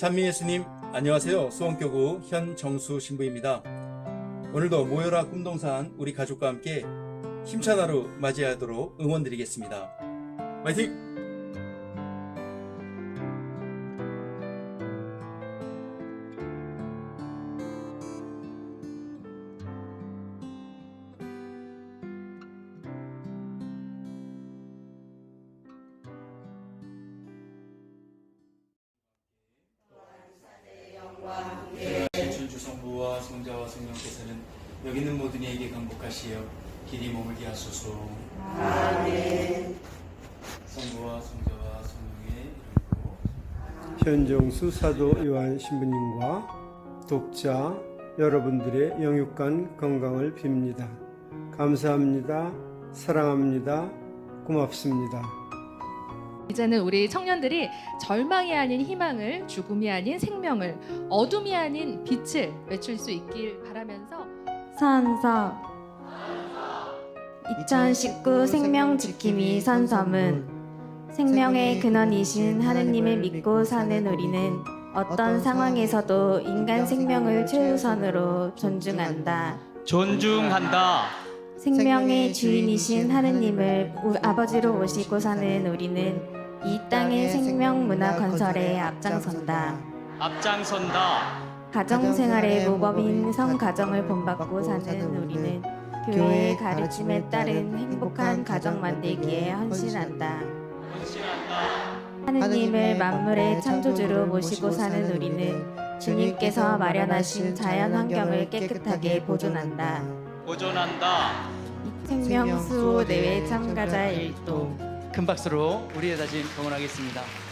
찬미 예수님 안녕하세요. 수원교구 현정수 신부입니다. 오늘도 모여라 꿈동산 우리 가족과 함께 힘찬 하루 맞이하도록 응원드리겠습니다. 화이팅! 여기 있는 모든 이에게 강복하시어 길이 머물게 하소서. 아멘. 성부와 성자와 성령의 이름으로 현정수 사도 요한 신부님과 독자 여러분들의 영육간 건강을 빕니다. 감사합니다. 사랑합니다. 고맙습니다. 이제는 우리 청년들이 절망이 아닌 희망을, 죽음이 아닌 생명을, 어둠이 아닌 빛을 외칠 수 있길 바라면서 선서 2019 생명 지킴이 선서문 생명의 근원이신 하느님을 믿고 사는 우리는 어떤 상황에서도 인간 생명을 최우선으로 존중한다. 존중한다. 생명의 주인이신 하느님을 우- 아버지로 모시고 사는 우리는 이 땅의 생명 문화 건설에 앞장선다. 앞장선다. 가정 생활의 모범인 성가정을 본받고 사는 우리는 교회의 가르침에 따른 행복한 가정 만들기에 헌신한다. 헌신한다. 하느님을 만물의 창조주로 모시고 사는 우리는 주님께서 마련하신 자연 환경을 깨끗하게 보존한다. 보존한다. 생명 수호 대회 참가자 일동 큰 박수로 우리의 다짐 응원하겠습니다.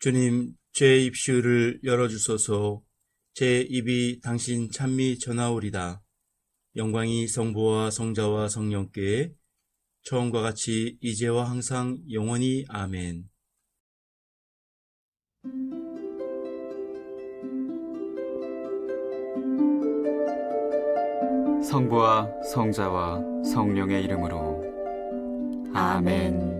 주님, 제 입술을 열어주소서 제 입이 당신 찬미 전하오리다. 영광이 성부와 성자와 성령께 처음과 같이 이제와 항상 영원히 아멘. 성부와 성자와 성령의 이름으로 아멘.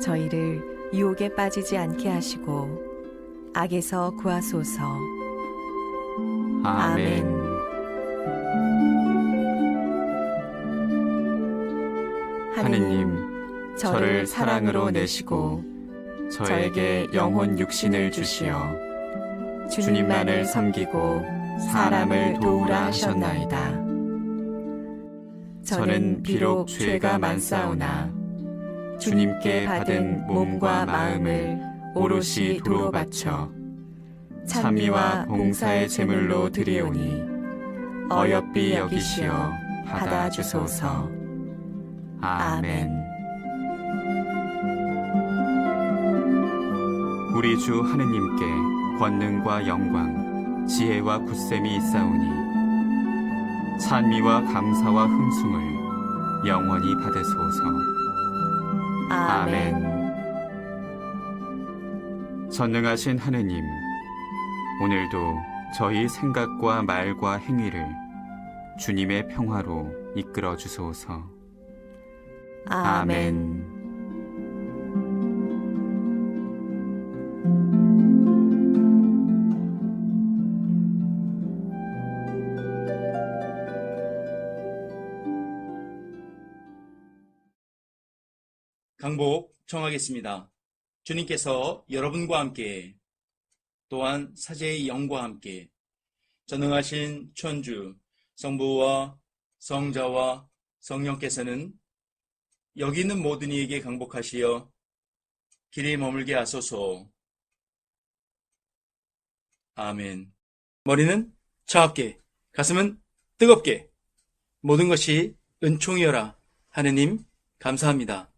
저희를 유혹에 빠지지 않게 하시고 악에서 구하소서 아멘. 하느님, 저를 사랑으로 내시고 저에게 영혼 육신을 주시어 주님만을 섬기고 사람을 도우라 하셨나이다. 저는 비록 죄가 많사오나 주님께 받은 몸과 마음을 오롯이 도로 바쳐 찬미와 봉사의 제물로 드리오니 어여삐 여기시어 받아 주소서. 아멘. 우리 주 하느님께 권능과 영광, 지혜와 굳셈이 있사오니 찬미와 감사와 흥숭을 영원히 받으소서. 아멘. 전능하신 하느님, 오늘도 저희 생각과 말과 행위를 주님의 평화로 이끌어 주소서. 아멘. 강복 청하겠습니다. 주님께서 여러분과 함께 또한 사제의 영과 함께 전능하신 천주 성부와 성자와 성령께서는 여기 있는 모든 이에게 강복하시어 길이 머물게 하소서. 아멘. 머리는 차갑게, 가슴은 뜨겁게, 모든 것이 은총이여라. 하느님, 감사합니다.